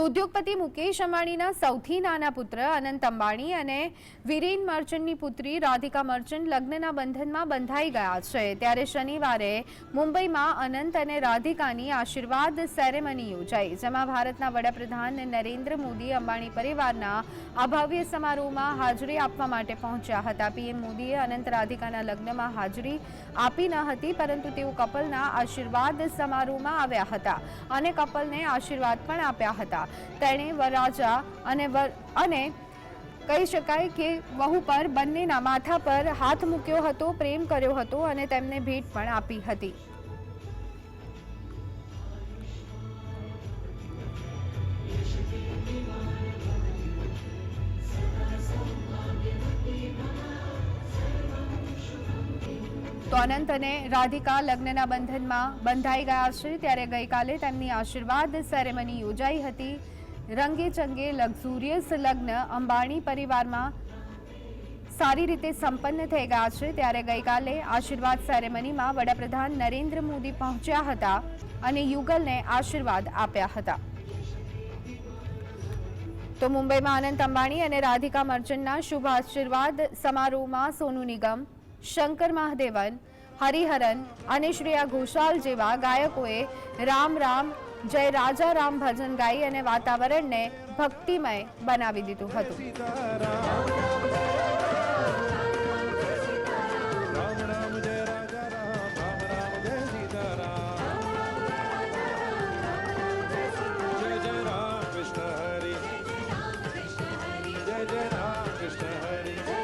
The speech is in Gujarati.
તો ઉદ્યોગપતિ મુકેશ અંબાણીના સૌથી નાના પુત્ર અનંત અંબાણી અને વિરેન મર્ચન્ટની પુત્રી રાધિકા મર્ચન્ટ લગ્નના બંધનમાં બંધાઈ ગયા છે. ત્યારે શનિવારે મુંબઈમાં અનંત અને રાધિકાની આશીર્વાદ સેરેમની યોજાઈ, જેમાં ભારતના વડાપ્રધાન નરેન્દ્ર મોદી અંબાણી પરિવારના આ ભવ્ય સમારોહમાં હાજરી આપવા માટે પહોંચ્યા હતા. પીએમ મોદીએ અનંત રાધિકાના લગ્નમાં હાજરી આપી ન હતી, પરંતુ તેઓ કપલના આશીર્વાદ સમારોહમાં આવ્યા હતા અને કપલને આશીર્વાદ પણ આપ્યા હતા. તેણે વરરાજા અને અને કહી શકાય કે વહુ પર બંનેના માથા પર હાથ મૂક્યો હતો, પ્રેમ કર્યો હતો અને તેમને ભેટ પણ આપી હતી. તો અનંત અને રાધિકા લગ્નના બંધનમાં બંધાઈ ગયા છે. ત્યારે ગઈકાલે તેમની આશીર્વાદ સેરેમની યોજાઈ હતી. રંગે ચંગે લક્ઝુરિયસ લગ્ન અંબાણી પરિવારમાં સારી રીતે સંપન્ન થઈ ગયા છે. ત્યારે ગઈકાલે આશીર્વાદ સેરેમનીમાં વડાપ્રધાન નરેન્દ્ર મોદી પહોંચ્યા હતા અને યુગલને આશીર્વાદ આપ્યા હતા. તો મુંબઈમાં અનંત અંબાણી અને રાધિકા મર્ચન્ટના શુભ આશીર્વાદ સમારોહમાં સોનુ નિગમ શંકર મહાદેવન, હરિહરન અને શ્રેયા ઘોષાલ જેવા ગાયકોએ રામ રામ, જય રાજા રામ ભજન ગાઈ અને વાતાવરણને ભક્તિમય બનાવી દીધું હતું. Krishna